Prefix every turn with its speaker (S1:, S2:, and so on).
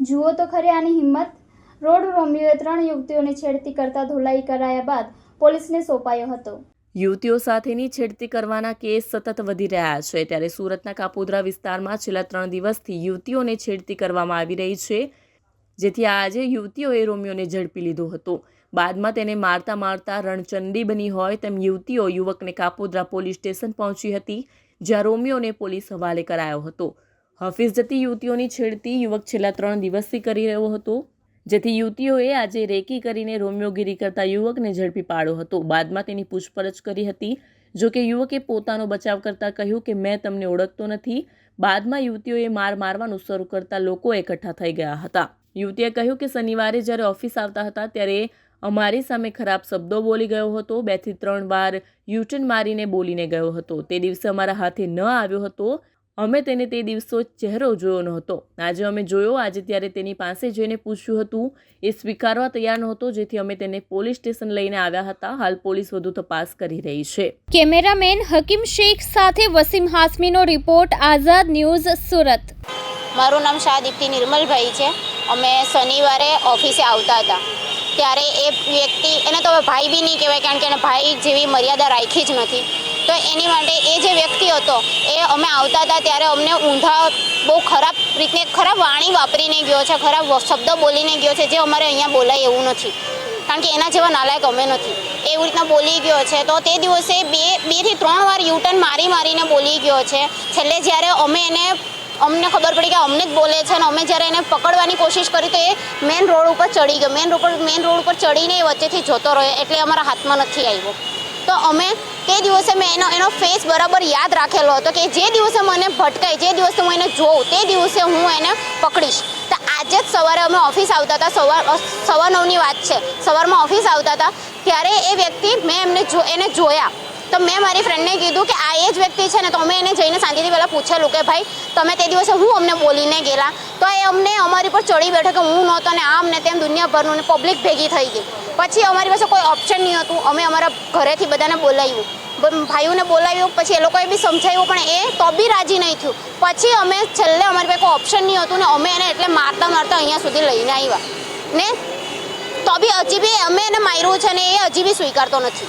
S1: જુઓ તો ખરી આની હિંમત. રોડ રોમિયોએ ત્રણ યુવતીઓને છેડતી કરતા ધોલાઈ કરાયા બાદ પોલીસને સોંપાયો હતો.
S2: યુવતીઓ સાથેની છેડતી કરવાના કેસ સતત વધી રહ્યા છે. ત્યારે સુરતના કાપોદ્રા વિસ્તારમાં છેલ્લા ત્રણ દિવસથી યુવતીઓને છેડતી કરવામાં આવી રહી છે. જેથી આજે યુવતીઓએ રોમિયોને ઝડપી લીધો હતો. બાદમાં તેને મારતા મારતા રણચંડી બની હોય તેમ યુવતીઓ યુવકને કાપોદ્રા પોલીસ સ્ટેશન પહોંચી હતી, જ્યાં રોમિયોને પોલીસ હવાલે કરાયો હતો. ઓફિસ જતી યુવતીઓની છેડતી યુવક છેલ્લા ત્રણ દિવસથી કરી રહ્યો હતો. જેથી યુવતીઓએ આજે રેકી કરીને રોમિયોગીરી કરતા યુવકને ઝડપી પાડ્યો હતો. બાદમાં તેની પૂછપરછ કરી હતી. જો કે યુવકે પોતાનો બચાવ કરતાં કહ્યું કે, મેં તમને ઓળખતો નથી. બાદમાં યુવતીઓએ માર મારવાનું શરૂ કરતાં લોકો એકઠા થઈ ગયા હતા. યુવતીએ કહ્યું કે, શનિવારે જ્યારે ઓફિસ આવતા હતા ત્યારે અમારી સામે ખરાબ શબ્દો બોલી ગયો હતો. બેથી ત્રણ વાર યુટર્ન મારીને બોલીને ગયો હતો. તે દિવસે અમારા હાથે ન આવ્યો હતો. અમે તેને તે દિવસો ચહેરો જોયો નહોતો. આજે અમે જોયો આજે ત્યારે તેની પાસે જઈને પૂછ્યું હતું. એ સ્વીકારવા તૈયાર નહોતો જેથી અમે તેને પોલીસ સ્ટેશન લઈને આવ્યા હતા. હાલ પોલીસ વધુ તપાસ કરી રહી છે.
S3: કેમેરામેન હકીમ શેખ સાથે વસીમ હાસમીનો રિપોર્ટ આઝાદ ન્યૂઝ સુરત.
S4: મારું નામ શાહદીપ્તિ નિર્મલભાઈ છે. અમે શનિવારે ઓફિસે આવતા હતા. ત્યારે એ વ્યક્તિ એને તો ભાઈ બી નહીં કહેવાય કારણ કે એને ભાઈ જેવી મર્યાદા રાખી જ નથી. તો એની માટે એ જે વ્યક્તિ હતો, એ અમે આવતા હતા ત્યારે અમને ઊંધા બહુ ખરાબ રીતને ખરાબ વાણી વાપરીને ગયો છે, ખરાબ શબ્દ બોલીને ગયો છે, જે અમારે અહીંયા બોલાય એવું નથી. કારણ કે એના જેવા નાલાયક અમે નથી. એવી રીતના બોલી ગયો છે. તો તે દિવસે બે બેથી ત્રણ વાર યુટર્ન મારી મારીને બોલી ગયો છે. છેલ્લે જ્યારે અમે એને, અમને ખબર પડી કે અમને જ બોલે છે અને અમે જ્યારે એને પકડવાની કોશિશ કરી તો એ મેન રોડ ઉપર ચડી ગયો. મેન રોડ પર, મેન રોડ ઉપર ચડીને એ વચ્ચેથી જતો રહ્યો, એટલે અમારા હાથમાં નથી આવ્યો. તો અમે તે દિવસે મેં એનો એનો ફેસ બરાબર યાદ રાખેલો હતો કે જે દિવસે મને ભટકાય, જે દિવસે હું એને જોઉં, તે દિવસે હું એને પકડીશ. તો આજે જ સવારે અમે ઓફિસ આવતા હતા, સવાર સવા નવની વાત છે. સવારમાં ઓફિસ આવતા હતા, ત્યારે એ વ્યક્તિ મેં એમને જો, એને જોયા. તો મેં મારી ફ્રેન્ડને કીધું કે આ એ જ વ્યક્તિ છે ને, તો અમે એને જઈને શાંતિથી પહેલાં પૂછેલું કે ભાઈ, તમે તે દિવસે હું અમને બોલીને ગયેલા? તો એ અમને અમારી પર ચડી બેઠો કે હું નહોતો ને આમ ને તેમ દુનિયાભરનું ને પબ્લિક ભેગી થઈ ગઈ. પછી અમારી પાસે કોઈ ઓપ્શન નહીં હતું. અમે અમારા ઘરેથી બધાને બોલાવ્યું. ભાઈઓને બોલાવ્યું, પછી એ લોકોએ બી સમજાવ્યું, પણ એ તો બી રાજી નહીં થયું. પછી અમે છેલ્લે અમારી પાસે કોઈ ઓપ્શન નહીં હતું ને અમે એને એટલે મારતા મારતા અહીંયા સુધી લઈને આવ્યા. ને તો બી હજી બી અમે એને માર્યું છે ને એ હજી બી સ્વીકારતો નથી.